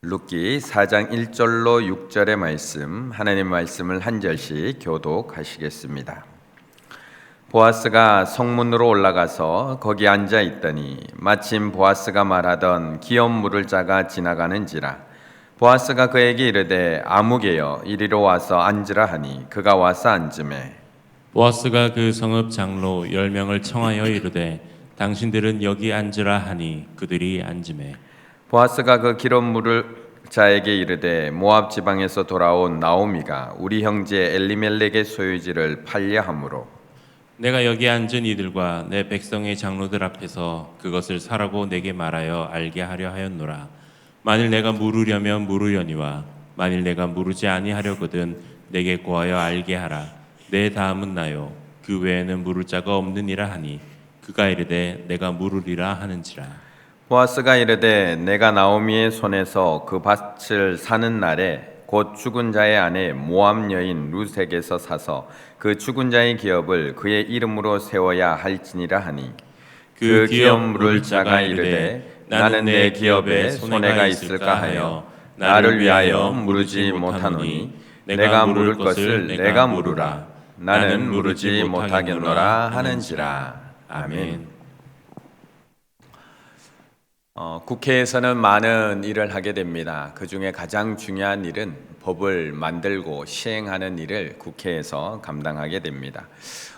룻기 4장 1절로 6절의 말씀 하나님 말씀을 한 절씩 교독하시겠습니다. 보아스가 성문으로 올라가서 거기 앉아 있더니 마침 보아스가 말하던 기업 물을 자가 지나가는지라 보아스가 그에게 이르되 아무개여 이리로 와서 앉으라 하니 그가 와서 앉음에 보아스가 그 성읍 장로 열 명을 청하여 이르되 당신들은 여기 앉으라 하니 그들이 앉음에 보아스가 그 기업 물을 자에게 이르되 모압 지방에서 돌아온 나오미가 우리 형제 엘리멜렉의 소유지를 팔려 함으로. 내가 여기 앉은 이들과 내 백성의 장로들 앞에서 그것을 사라고 내게 말하여 알게 하려 하였노라. 만일 내가 물으려면 물으려니와 만일 내가 물으지 아니하려거든 내게 고하여 알게 하라. 내 다음은 나요. 그 외에는 물을 자가 없느니라 하니 그가 이르되 내가 물으리라 하는지라 보아스가 이르되 내가 나오미의 손에서 그 밭을 사는 날에 곧 죽은 자의 아내 모함 여인 루색에서 사서 그 죽은 자의 기업을 그의 이름으로 세워야 할지니라 하니. 그 기업 물을 자가 이르되 나는 내 기업에 손해가 있을까 하여 나를 위하여 물으지 못하노니 내가 물을 것을 내가 물으라. 나는 물으지 못하겠노라 하는지라. 아멘. 어, 국회에서는 많은 일을 하게 됩니다. 그 중에 가장 중요한 일은 법을 만들고 시행하는 일을 국회에서 감당하게 됩니다.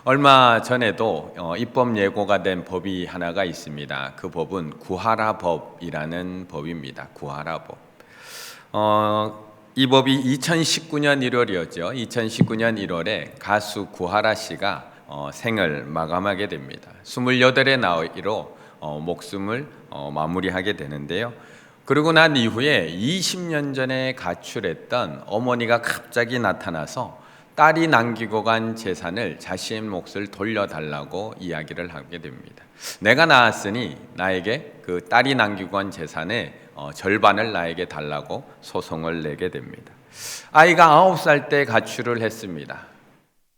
얼마 전에도 어, 입법 예고가 된 법이 하나가 있습니다. 그 법은 구하라 법이라는 법입니다. 구하라 법. 어, 이 법이 2019년 1월이었죠. 2019년 1월에 가수 구하라 씨가 어, 생을 마감하게 됩니다. 28의 나이로 어, 목숨을 어, 마무리하게 되는데요. 그러고 난 이후에 20년 전에 가출했던 어머니가 갑자기 나타나서 딸이 남기고 간 재산을 자신 몫을 돌려달라고 이야기를 하게 됩니다. 내가 낳았으니 나에게 그 딸이 남기고 간 재산의 어, 절반을 나에게 달라고 소송을 내게 됩니다. 아이가 아홉 살때 가출을 했습니다.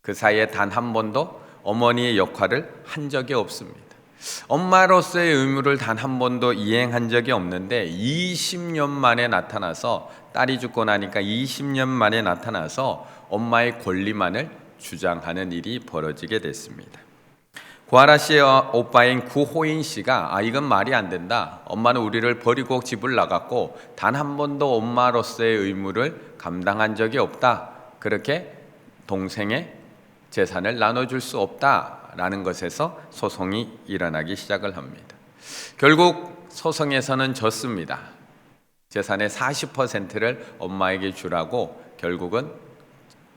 그 사이에 단 한 번도 어머니의 역할을 한 적이 없습니다. 엄마로서의 의무를 단 한 번도 이행한 적이 없는데 20년 만에 나타나서 딸이 죽고 나니까 20년 만에 나타나서 엄마의 권리만을 주장하는 일이 벌어지게 됐습니다. 구하라 씨의 오빠인 구호인 씨가 아 이건 말이 안 된다. 엄마는 우리를 버리고 집을 나갔고 단 한 번도 엄마로서의 의무를 감당한 적이 없다. 그렇게 동생의 재산을 나눠줄 수 없다 라는 것에서 소송이 일어나기 시작을 합니다. 결국 소송에서는 졌습니다. 재산의 40%를 엄마에게 주라고 결국은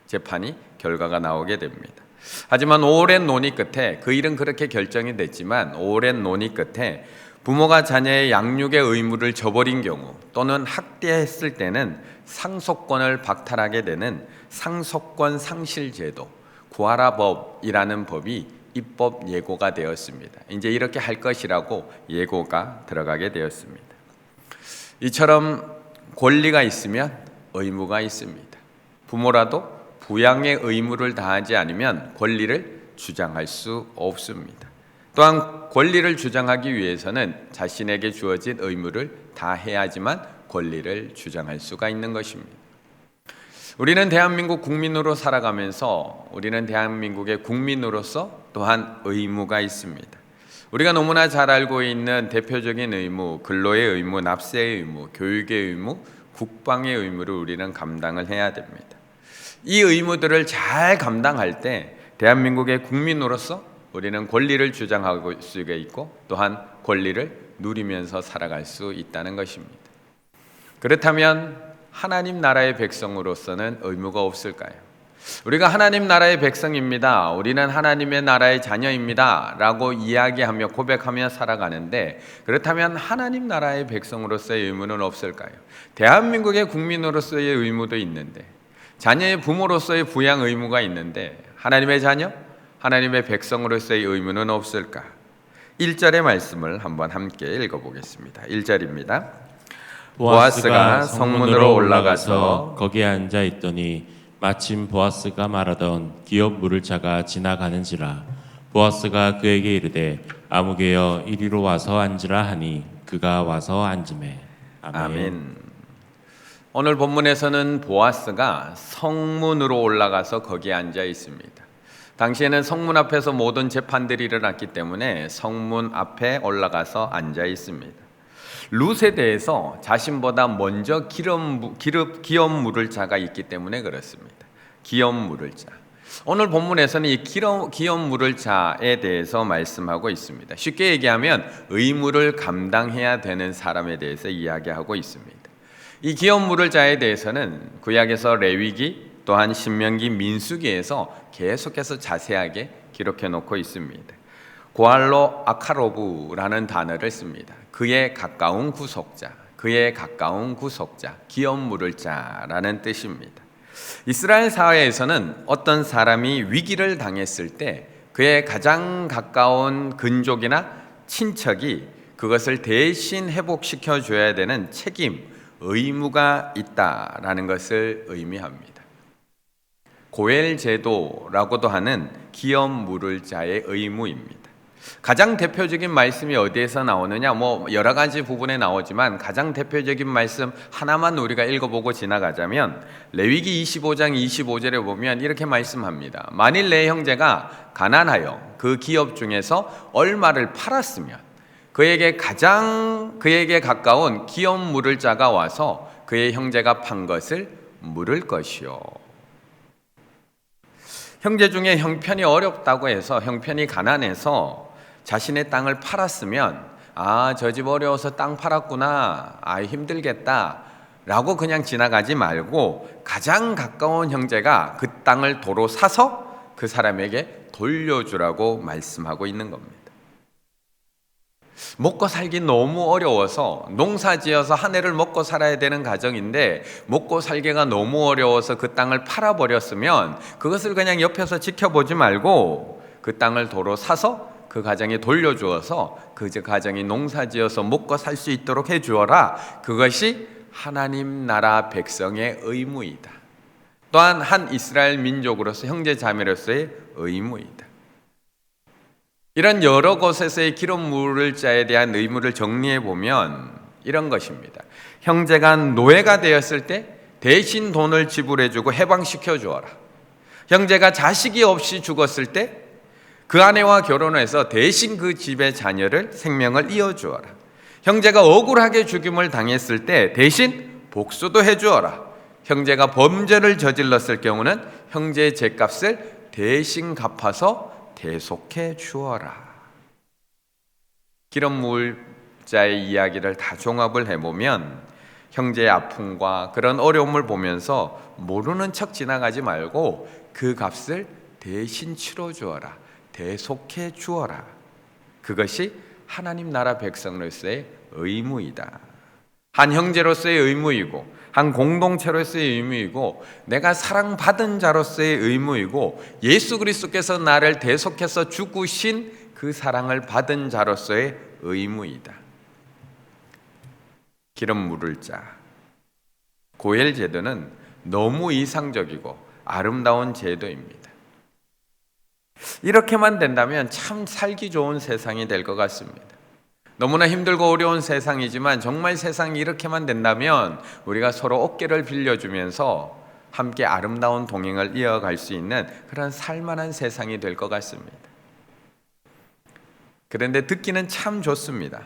재판이 결과가 나오게 됩니다. 하지만 오랜 논의 끝에 그 일은 그렇게 결정이 됐지만 오랜 논의 끝에 부모가 자녀의 양육의 의무를 저버린 경우 또는 학대했을 때는 상속권을 박탈하게 되는 상속권 상실 제도 구하라법이라는 법이 입법 예고가 되었습니다. 이제 이렇게 할 것이라고 예고가 들어가게 되었습니다. 이처럼 권리가 있으면 의무가 있습니다. 부모라도 부양의 의무를 다하지 않으면 권리를 주장할 수 없습니다. 또한 권리를 주장하기 위해서는 자신에게 주어진 의무를 다해야지만 권리를 주장할 수가 있는 것입니다. 우리는 대한민국 국민으로 살아가면서 우리는 대한민국의 국민으로서 또한 의무가 있습니다. 우리가 너무나 잘 알고 있는 대표적인 의무, 근로의 의무, 납세의 의무, 교육의 의무, 국방의 의무를 우리는 감당을 해야 됩니다. 이 의무들을 잘 감당할 때 대한민국의 국민으로서 우리는 권리를 주장할 수가 있고 또한 권리를 누리면서 살아갈 수 있다는 것입니다. 그렇다면 하나님 나라의 백성으로서는 의무가 없을까요? 우리가 하나님 나라의 백성입니다. 우리는 하나님의 나라의 자녀입니다. 라고 이야기하며 고백하며 살아가는데 그렇다면 하나님 나라의 백성으로서의 의무는 없을까요? 대한민국의 국민으로서의 의무도 있는데 자녀의 부모로서의 부양 의무가 있는데 하나님의 자녀, 하나님의 백성으로서의 의무는 없을까? 1절의 말씀을 한번 함께 읽어보겠습니다. 1절입니다. 보아스가 성문으로 올라가서 거기에 앉아 있더니 마침 보아스가 말하던 기업 물을 자가 지나가는지라 보아스가 그에게 이르되 아무개여 이리로 와서 앉으라 하니 그가 와서 앉음에 아멘. 아멘. 오늘 본문에서는 보아스가 성문으로 올라가서 거기에 앉아 있습니다. 당시에는 성문 앞에서 모든 재판들이 일어났기 때문에 성문 앞에 올라가서 앉아 있습니다. 룻에 대해서 자신보다 먼저 기름, 기름, 기업 물을 자가 있기 때문에 그렇습니다. 기업 물을 자. 오늘 본문에서는 이 기업, 기업 물을 자에 대해서 말씀하고 있습니다. 쉽게 얘기하면 의무를 감당해야 되는 사람에 대해서 이야기하고 있습니다. 이 기업 물을 자에 대해서는 구약에서 레위기 또한 신명기 민수기에서 계속해서 자세하게 기록해 놓고 있습니다. 고알로 아카로브라는 단어를 씁니다. 그의 가까운 구속자, 그의 가까운 구속자, 기업 물을 자라는 뜻입니다. 이스라엘 사회에서는 어떤 사람이 위기를 당했을 때 그의 가장 가까운 근족이나 친척이 그것을 대신 회복시켜 줘야 되는 책임, 의무가 있다라는 것을 의미합니다. 고엘 제도라고도 하는 기업 물을 자의 의무입니다. 가장 대표적인 말씀이 어디에서 나오느냐? 뭐 여러 가지 부분에 나오지만 가장 대표적인 말씀 하나만 우리가 읽어보고 지나가자면 레위기 25장 25절에 보면 이렇게 말씀합니다. 만일 내 형제가 가난하여 그 기업 중에서 얼마를 팔았으면 그에게 가장 그에게 가까운 기업 물을 자가 와서 그의 형제가 판 것을 물을 것이요. 형제 중에 형편이 어렵다고 해서 형편이 가난해서 자신의 땅을 팔았으면 아, 저 집 어려워서 땅 팔았구나. 아, 힘들겠다. 라고 그냥 지나가지 말고 가장 가까운 형제가 그 땅을 도로 사서 그 사람에게 돌려주라고 말씀하고 있는 겁니다. 먹고 살기 너무 어려워서 농사 지어서 한 해를 먹고 살아야 되는 가정인데 먹고 살기가 너무 어려워서 그 땅을 팔아버렸으면 그것을 그냥 옆에서 지켜보지 말고 그 땅을 도로 사서 그 가정에 돌려주어서 그 가정이 농사 지어서 먹고 살 수 있도록 해주어라. 그것이 하나님 나라 백성의 의무이다. 또한 한 이스라엘 민족으로서 형제 자매로서의 의무이다. 이런 여러 곳에서의 기름 물을 자에 대한 의무를 정리해 보면 이런 것입니다. 형제가 노예가 되었을 때 대신 돈을 지불해 주고 해방시켜 주어라. 형제가 자식이 없이 죽었을 때 그 아내와 결혼해서 대신 그 집의 자녀를 생명을 이어 주어라. 형제가 억울하게 죽임을 당했을 때 대신 복수도 해 주어라. 형제가 범죄를 저질렀을 경우는 형제의 죄값을 대신 갚아서 대속해 주어라. 기름 물자의 이야기를 다 종합을 해보면 형제의 아픔과 그런 어려움을 보면서 모르는 척 지나가지 말고 그 값을 대신 치러 주어라. 대속해 주어라. 그것이 하나님 나라 백성으로서의 의무이다. 한 형제로서의 의무이고 한 공동체로서의 의무이고 내가 사랑받은 자로서의 의무이고 예수 그리스도께서 나를 대속해서 죽으신 그 사랑을 받은 자로서의 의무이다. 기름 물을 자. 고엘 제도는 너무 이상적이고 아름다운 제도입니다. 이렇게만 된다면 참 살기 좋은 세상이 될 것 같습니다. 너무나 힘들고 어려운 세상이지만 정말 세상이 이렇게만 된다면 우리가 서로 어깨를 빌려주면서 함께 아름다운 동행을 이어갈 수 있는 그런 살만한 세상이 될 것 같습니다. 그런데 듣기는 참 좋습니다.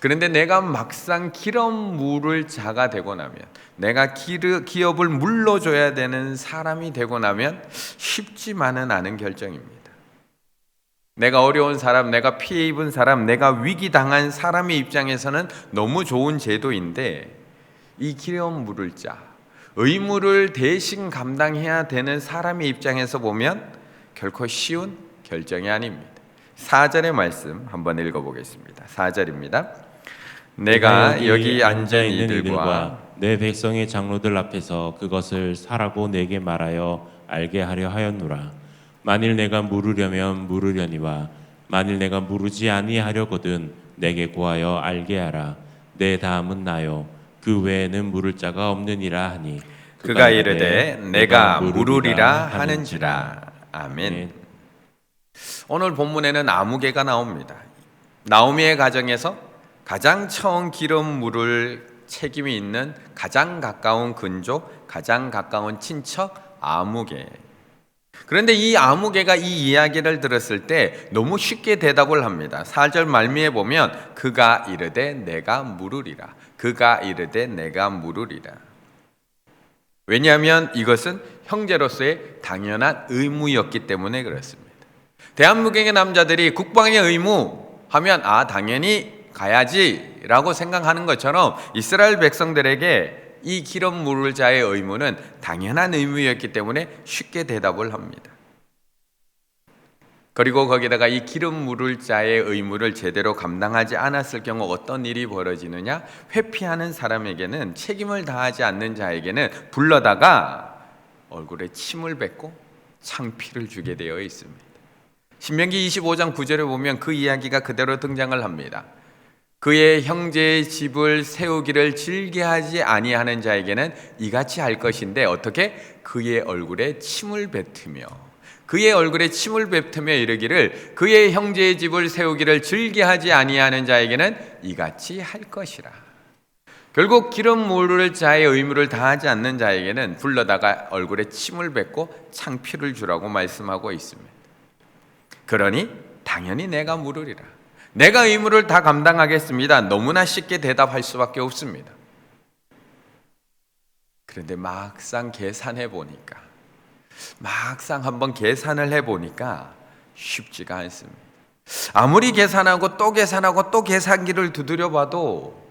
그런데 내가 막상 기업 물을 자가 되고 나면 내가 기업을 물러줘야 되는 사람이 되고 나면 쉽지만은 않은 결정입니다. 내가 어려운 사람, 내가 피해 입은 사람, 내가 위기 당한 사람의 입장에서는 너무 좋은 제도인데 이 기업 물을 자, 의무를 대신 감당해야 되는 사람의 입장에서 보면 결코 쉬운 결정이 아닙니다. 4절의 말씀 한번 읽어보겠습니다. 4절입니다. 내가 여기 앉은 이들과 내 백성의 장로들 앞에서 그것을 사라고 내게 말하여 알게 하려 하였노라. 만일 내가 물으려면 물으려니와 만일 내가 물으지 아니하려거든 내게 구하여 알게 하라. 내 다음은 나요. 그 외에는 물을 자가 없느니라 하니 그가 이르되 내가 물으리라 하는지라. 아멘. 오늘 본문에는 아무개가 나옵니다. 나오미의 가정에서 가장 처음 기름 물을 책임이 있는 가장 가까운 근족, 가장 가까운 친척 아무개. 그런데 이 아무개가 이 이야기를 들었을 때 너무 쉽게 대답을 합니다. 4절 말미에 보면 그가 이르되 내가 물으리라. 그가 이르되 내가 물으리라. 왜냐하면 이것은 형제로서의 당연한 의무였기 때문에 그렇습니다. 대한민국의 남자들이 국방의 의무 하면 아 당연히 가야지라고 생각하는 것처럼 이스라엘 백성들에게 이 기름 물을 자의 의무는 당연한 의무였기 때문에 쉽게 대답을 합니다. 그리고 거기다가 이 기름 물을 자의 의무를 제대로 감당하지 않았을 경우 어떤 일이 벌어지느냐? 회피하는 사람에게는 책임을 다하지 않는 자에게는 불러다가 얼굴에 침을 뱉고 창피를 주게 되어 있습니다. 신명기 25장 9절에 보면 그 이야기가 그대로 등장을 합니다. 그의 형제의 집을 세우기를 즐겨하지 아니하는 자에게는 이같이 할 것인데 어떻게 그의 얼굴에 침을 뱉으며 그의 얼굴에 침을 뱉으며 이르기를 그의 형제의 집을 세우기를 즐겨하지 아니하는 자에게는 이같이 할 것이라. 결국 기름 물을 자의 의무를 다하지 않는 자에게는 불러다가 얼굴에 침을 뱉고 창피를 주라고 말씀하고 있습니다. 그러니 당연히 내가 물으리라. 내가 의무를 다 감당하겠습니다. 너무나 쉽게 대답할 수밖에 없습니다. 그런데 막상 계산해 보니까 막상 한번 계산을 해 보니까 쉽지가 않습니다. 아무리 계산하고 또 계산하고 또 계산기를 두드려 봐도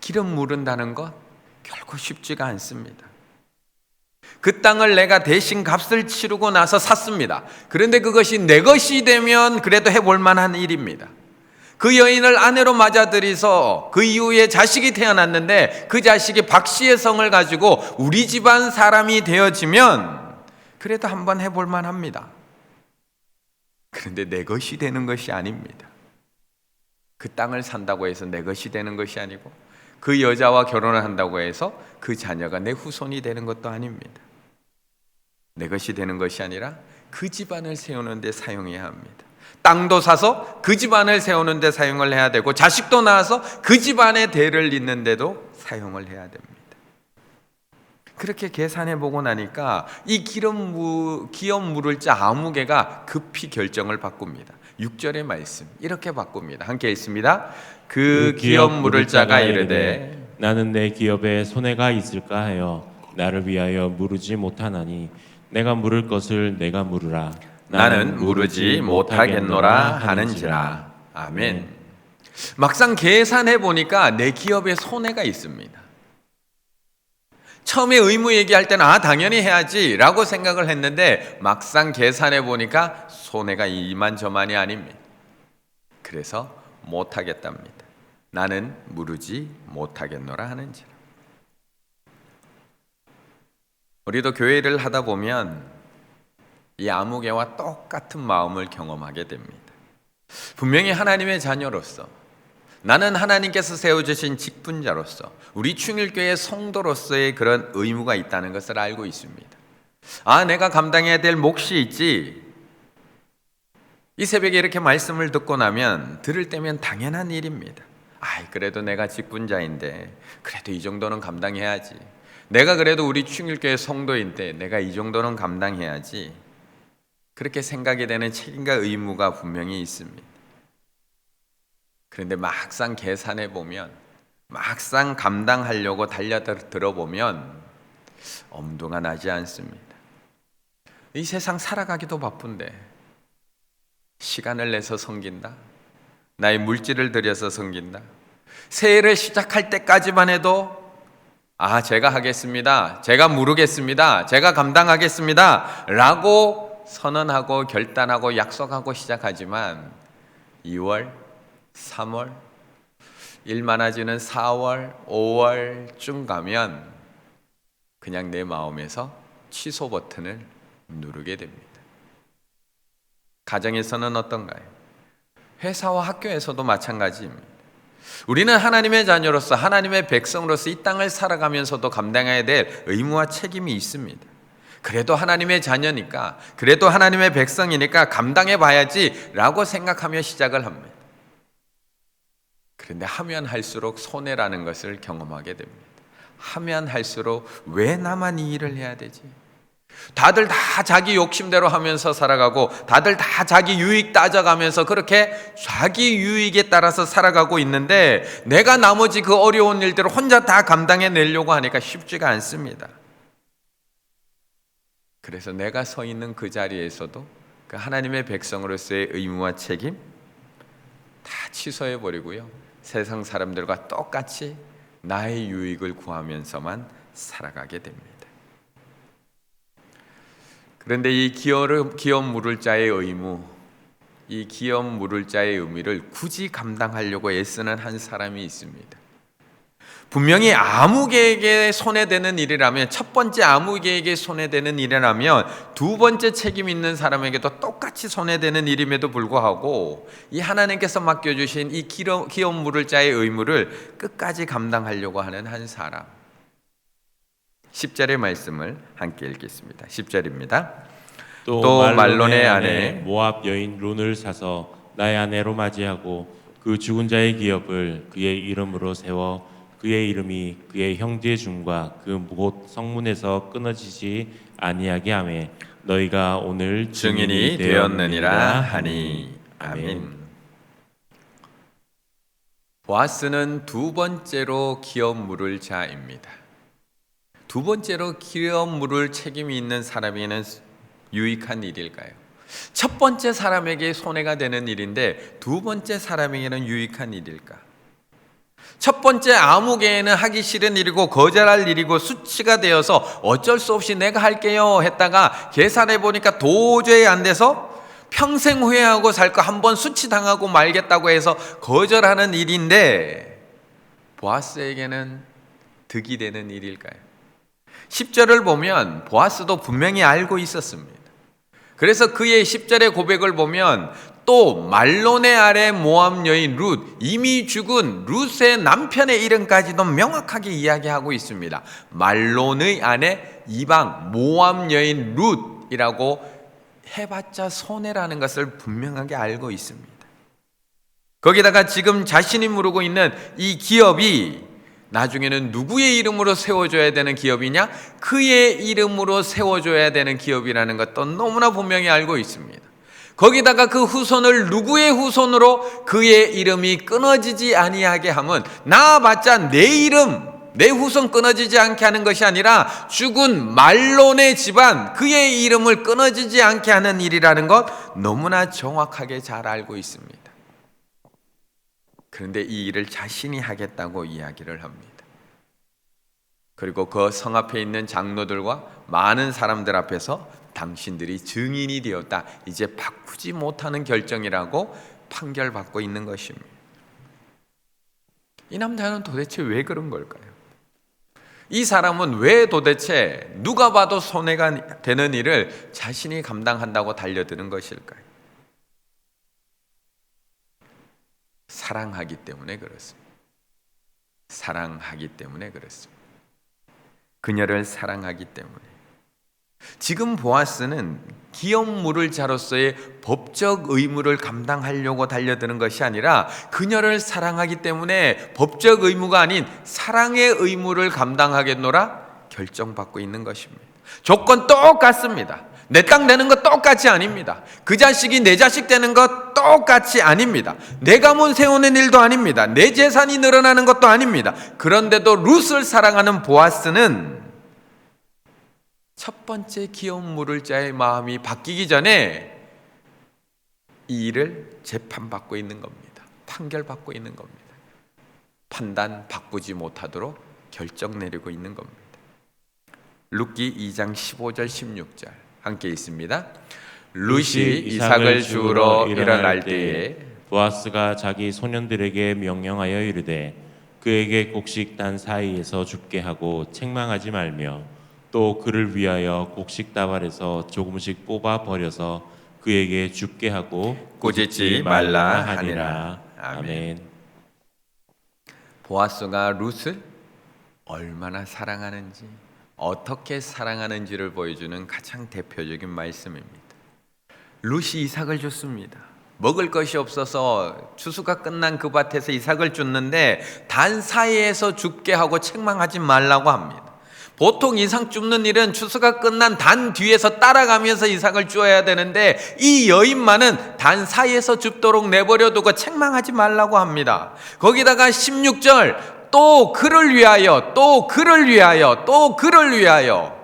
기름 무른다는 것 결코 쉽지가 않습니다. 그 땅을 내가 대신 값을 치르고 나서 샀습니다. 그런데 그것이 내 것이 되면 그래도 해볼 만한 일입니다. 그 여인을 아내로 맞아들이서 그 이후에 자식이 태어났는데 그 자식이 박 씨의 성을 가지고 우리 집안 사람이 되어지면 그래도 한번 해볼 만합니다. 그런데 내 것이 되는 것이 아닙니다. 그 땅을 산다고 해서 내 것이 되는 것이 아니고 그 여자와 결혼을 한다고 해서 그 자녀가 내 후손이 되는 것도 아닙니다. 내 것이 되는 것이 아니라 그 집안을 세우는 데 사용해야 합니다. 땅도 사서 그 집안을 세우는 데 사용을 해야 되고 자식도 낳아서 그 집안의 대를 잇는 데도 사용을 해야 됩니다. 그렇게 계산해 보고 나니까 이 기름 무 기업 물을 자 아무개가 급히 결정을 바꿉니다. 6절의 말씀 이렇게 바꿉니다. 함께 있습니다. 그 기업 물을 자가 이르되 나는 내 기업에 손해가 있을까 하여 나를 위하여 물으지 못하나니 내가 물을 것을 내가 물으라 나는 물으지 못하겠노라 하는지라. 아멘. 막상 계산해 보니까 내 기업에 손해가 있습니다. 처음에 의무 얘기할 때는 아 당연히 해야지라고 생각을 했는데 막상 계산해 보니까 손해가 이만저만이 아닙니다. 그래서 못하겠답니다. 나는 물으지 못하겠노라 하는지라. 우리도 교회를 하다 보면 이 아무개와 똑같은 마음을 경험하게 됩니다. 분명히 하나님의 자녀로서 나는 하나님께서 세워주신 직분자로서 우리 충일교회 성도로서의 그런 의무가 있다는 것을 알고 있습니다. 아, 내가 감당해야 될 몫이 있지. 이 새벽에 이렇게 말씀을 듣고 나면 들을 때면 당연한 일입니다. 아, 그래도 내가 직분자인데 그래도 이 정도는 감당해야지. 내가 그래도 우리 충일교회 성도인데 내가 이 정도는 감당해야지. 그렇게 생각이 되는 책임과 의무가 분명히 있습니다. 그런데 막상 계산해 보면 막상 감당하려고 달려들어 보면 엄두가 나지 않습니다. 이 세상 살아가기도 바쁜데 시간을 내서 섬긴다. 나의 물질을 들여서 섬긴다. 새해를 시작할 때까지만 해도 아, 제가 하겠습니다. 제가 물으겠습니다. 제가 감당하겠습니다. 라고 선언하고 결단하고 약속하고 시작하지만 2월, 3월, 일 많아지는 4월, 5월쯤 가면 그냥 내 마음에서 취소 버튼을 누르게 됩니다. 가정에서는 어떤가요? 회사와 학교에서도 마찬가지입니다. 우리는 하나님의 자녀로서 하나님의 백성으로서 이 땅을 살아가면서도 감당해야 될 의무와 책임이 있습니다. 그래도 하나님의 자녀니까, 그래도 하나님의 백성이니까 감당해 봐야지라고 생각하며 시작을 합니다. 그런데 하면 할수록 손해라는 것을 경험하게 됩니다. 하면 할수록 왜 나만 이 일을 해야 되지? 다들 다 자기 욕심대로 하면서 살아가고 다들 다 자기 유익 따져가면서 그렇게 자기 유익에 따라서 살아가고 있는데 내가 나머지 그 어려운 일들을 혼자 다 감당해 내려고 하니까 쉽지가 않습니다. 그래서 내가 서 있는 그 자리에서도 그 하나님의 백성으로서의 의무와 책임 다 취소해 버리고요. 세상 사람들과 똑같이 나의 유익을 구하면서만 살아가게 됩니다. 그런데 이 기업, 기업 물을 자의 의무, 이 기업 물을 자의 의미를 굳이 감당하려고 애쓰는 한 사람이 있습니다. 분명히 아무개에게 손해되는 일이라면 첫 번째 아무개에게 손해되는 일이라면 두 번째 책임 있는 사람에게도 똑같이 손해되는 일임에도 불구하고 이 하나님께서 맡겨주신 이 기업 물을 자의 의무를 끝까지 감당하려고 하는 한 사람 10절의 말씀을 함께 읽겠습니다 10절입니다 또, 또 말론의 아내 모압 여인 룬을 사서 나의 아내로 맞이하고 그 죽은 자의 기업을 그의 이름으로 세워 그의 이름이 그의 형제 중과 그곧 성문에서 끊어지지 아니하게 하매 너희가 오늘 증인이 되었느니라 하니. 아멘. 보아스는 두 번째로 기업 물을 자입니다. 두 번째로 기업 물을 책임이 있는 사람에게는 유익한 일일까요? 첫 번째 사람에게 손해가 되는 일인데 두 번째 사람에게는 유익한 일일까? 첫 번째 아무개에는 하기 싫은 일이고 거절할 일이고 수치가 되어서 어쩔 수 없이 내가 할게요 했다가 계산해 보니까 도저히 안 돼서 평생 후회하고 살 거 한 번 수치 당하고 말겠다고 해서 거절하는 일인데 보아스에게는 득이 되는 일일까요? 10절을 보면 보아스도 분명히 알고 있었습니다. 그래서 그의 10절의 고백을 보면 또 말론의 아래 모함 여인 룻 이미 죽은 룻의 남편의 이름까지도 명확하게 이야기하고 있습니다. 말론의 아내 이방 모함 여인 룻이라고 해봤자 손해라는 것을 분명하게 알고 있습니다. 거기다가 지금 자신이 물고 있는 이 기업이 나중에는 누구의 이름으로 세워줘야 되는 기업이냐? 그의 이름으로 세워줘야 되는 기업이라는 것도 너무나 분명히 알고 있습니다. 거기다가 그 후손을 누구의 후손으로 그의 이름이 끊어지지 아니하게 하면 나봤자 내 이름 내 후손 끊어지지 않게 하는 것이 아니라 죽은 말론의 집안 그의 이름을 끊어지지 않게 하는 일이라는 것 너무나 정확하게 잘 알고 있습니다. 그런데 이 일을 자신이 하겠다고 이야기를 합니다. 그리고 그 성 앞에 있는 장로들과 많은 사람들 앞에서 당신들이 증인이 되었다. 이제 바꾸지 못하는 결정이라고 판결받고 있는 것입니다. 이 남자는 도대체 왜 그런 걸까요? 이 사람은 왜 도대체 누가 봐도 손해가 되는 일을 자신이 감당한다고 달려드는 것일까요? 사랑하기 때문에 그렇습니다. 사랑하기 때문에 그렇습니다. 그녀를 사랑하기 때문에. 지금 보아스는 기업 물을 자로서의 법적 의무를 감당하려고 달려드는 것이 아니라 그녀를 사랑하기 때문에 법적 의무가 아닌 사랑의 의무를 감당하겠노라 결정받고 있는 것입니다. 조건 똑같습니다. 내 땅 되는 것 똑같이 아닙니다. 그 자식이 내 자식 되는 것 똑같이 아닙니다. 내 가문 세우는 일도 아닙니다. 내 재산이 늘어나는 것도 아닙니다. 그런데도 룻을 사랑하는 보아스는 첫 번째 기업 물을 자의 마음이 바뀌기 전에 이 일을 재판받고 있는 겁니다. 판결받고 있는 겁니다. 판단 바꾸지 못하도록 결정 내리고 있는 겁니다. 룻기 2장 15절 16절 함께 있습니다. 룻이 이삭을 주우러 일어날 때에 보아스가 자기 소년들에게 명령하여 이르되 그에게 곡식 단 사이에서 죽게 하고 책망하지 말며 또 그를 위하여 곡식 다발에서 조금씩 뽑아 버려서 그에게 죽게 하고 꾸짖지 말라 하니라. 아멘. 아멘. 보아스가 룻을 얼마나 사랑하는지 어떻게 사랑하는지를 보여주는 가장 대표적인 말씀입니다. 룻이 이삭을 줬습니다. 먹을 것이 없어서 추수가 끝난 그 밭에서 이삭을 줍는데 단 사이에서 죽게 하고 책망하지 말라고 합니다. 보통 이삭 줍는 일은 추수가 끝난 단 뒤에서 따라가면서 이삭을 주어야 되는데 이 여인만은 단 사이에서 줍도록 내버려 두고 책망하지 말라고 합니다. 거기다가 16절 또 그를 위하여 또 그를 위하여 또 그를 위하여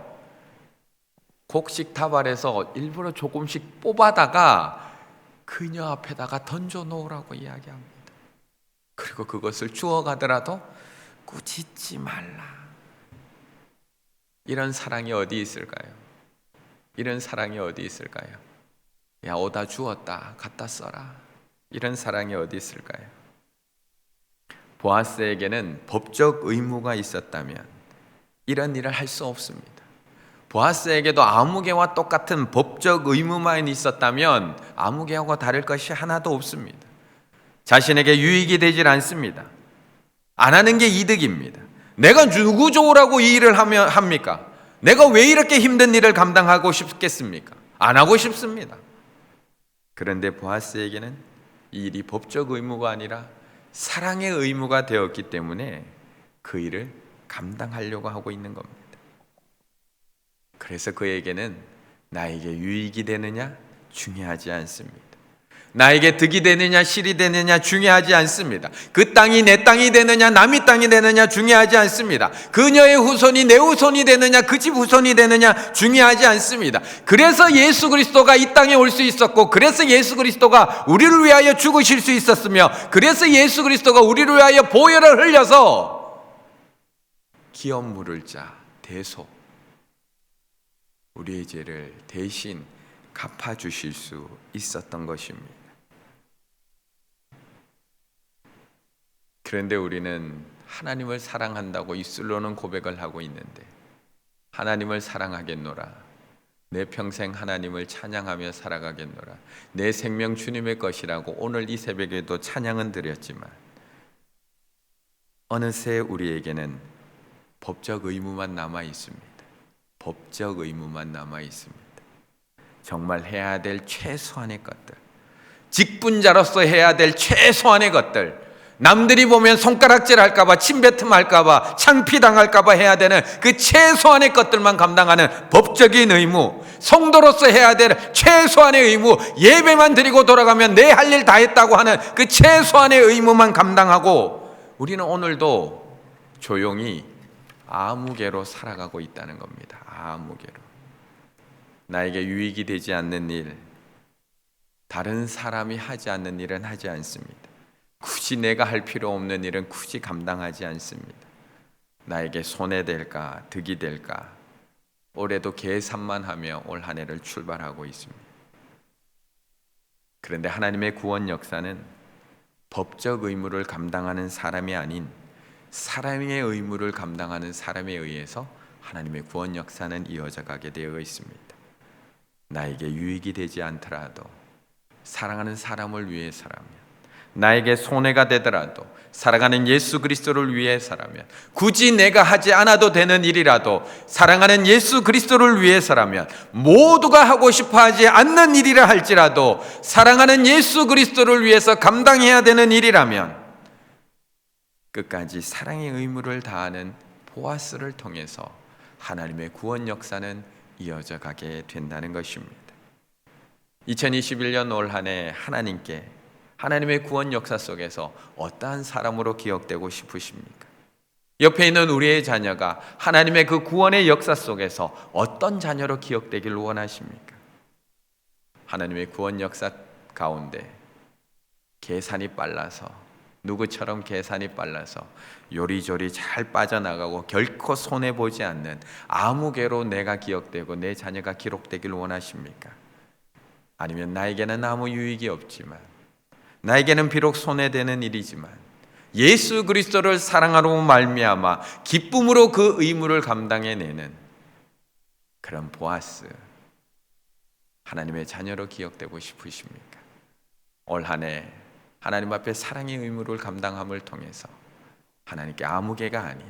곡식 타발에서 일부러 조금씩 뽑아다가 그녀 앞에다가 던져 놓으라고 이야기합니다. 그리고 그것을 주워 가더라도 꾸짖지 말라. 이런 사랑이 어디 있을까요? 이런 사랑이 어디 있을까요? 야, 오다 주었다. 갖다 써라. 이런 사랑이 어디 있을까요? 보아스에게는 법적 의무가 있었다면 이런 일을 할 수 없습니다. 보아스에게도 아무개와 똑같은 법적 의무만 있었다면 아무개하고 다를 것이 하나도 없습니다. 자신에게 유익이 되질 않습니다. 안 하는 게 이득입니다. 내가 누구 좋으라고 이 일을 하면 합니까? 내가 왜 이렇게 힘든 일을 감당하고 싶겠습니까? 안 하고 싶습니다. 그런데 보아스에게는 이 일이 법적 의무가 아니라 사랑의 의무가 되었기 때문에 그 일을 감당하려고 하고 있는 겁니다. 그래서 그에게는 나에게 유익이 되느냐 중요하지 않습니다. 나에게 득이 되느냐 실이 되느냐 중요하지 않습니다. 그 땅이 내 땅이 되느냐 남의 땅이 되느냐 중요하지 않습니다. 그녀의 후손이 내 후손이 되느냐 그 집 후손이 되느냐 중요하지 않습니다. 그래서 예수 그리스도가 이 땅에 올 수 있었고 그래서 예수 그리스도가 우리를 위하여 죽으실 수 있었으며 그래서 예수 그리스도가 우리를 위하여 보혈을 흘려서 기업 물을 자 대소 우리의 죄를 대신 갚아 주실 수 있었던 것입니다. 그런데 우리는 하나님을 사랑한다고 입술로는 고백을 하고 있는데 하나님을 사랑하겠노라. 내 평생 하나님을 찬양하며 살아가겠노라. 내 생명 주님의 것이라고 오늘 이 새벽에도 찬양은 드렸지만 어느새 우리에게는 법적 의무만 남아 있습니다. 법적 의무만 남아 있습니다. 정말 해야 될 최소한의 것들, 직분자로서 해야 될 최소한의 것들, 남들이 보면 손가락질 할까봐, 침뱉음 할까봐, 창피당할까봐 해야 되는 그 최소한의 것들만 감당하는 법적인 의무, 성도로서 해야 될 최소한의 의무, 예배만 드리고 돌아가면 내 할 일 다 했다고 하는 그 최소한의 의무만 감당하고 우리는 오늘도 조용히 아무개로 살아가고 있다는 겁니다. 아무개로. 나에게 유익이 되지 않는 일, 다른 사람이 하지 않는 일은 하지 않습니다. 굳이 내가 할 필요 없는 일은 굳이 감당하지 않습니다. 나에게 손해될까, 득이 될까, 올해도 계산만 하며 올 한 해를 출발하고 있습니다. 그런데 하나님의 구원 역사는 법적 의무를 감당하는 사람이 아닌 사람의 의무를 감당하는 사람에 의해서 하나님의 구원 역사는 이어져 가게 되어 있습니다. 나에게 유익이 되지 않더라도 사랑하는 사람을 위해서라면 나에게 손해가 되더라도 사랑하는 예수 그리스도를 위해서라면 굳이 내가 하지 않아도 되는 일이라도 사랑하는 예수 그리스도를 위해서라면 모두가 하고 싶어 하지 않는 일이라 할지라도 사랑하는 예수 그리스도를 위해서 감당해야 되는 일이라면 끝까지 사랑의 의무를 다하는 보아스를 통해서 하나님의 구원 역사는 이어져 가게 된다는 것입니다. 2021년 올 한해 하나님께 하나님의 구원 역사 속에서 어떠한 사람으로 기억되고 싶으십니까? 옆에 있는 우리의 자녀가 하나님의 그 구원의 역사 속에서 어떤 자녀로 기억되길 원하십니까? 하나님의 구원 역사 가운데 계산이 빨라서 누구처럼 계산이 빨라서 요리조리 잘 빠져나가고 결코 손해 보지 않는 아무개로 내가 기억되고 내 자녀가 기록되길 원하십니까? 아니면 나에게는 아무 유익이 없지만 나에게는 비록 손해되는 일이지만 예수 그리스도를 사랑하로 말미암아 기쁨으로 그 의무를 감당해내는 그런 보아스 하나님의 자녀로 기억되고 싶으십니까? 올 한해 하나님 앞에 사랑의 의무를 감당함을 통해서 하나님께 아무개가 아닌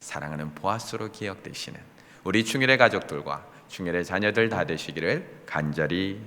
사랑하는 보아스로 기억되시는 우리 충일의 가족들과 충일의 자녀들 다 되시기를 간절히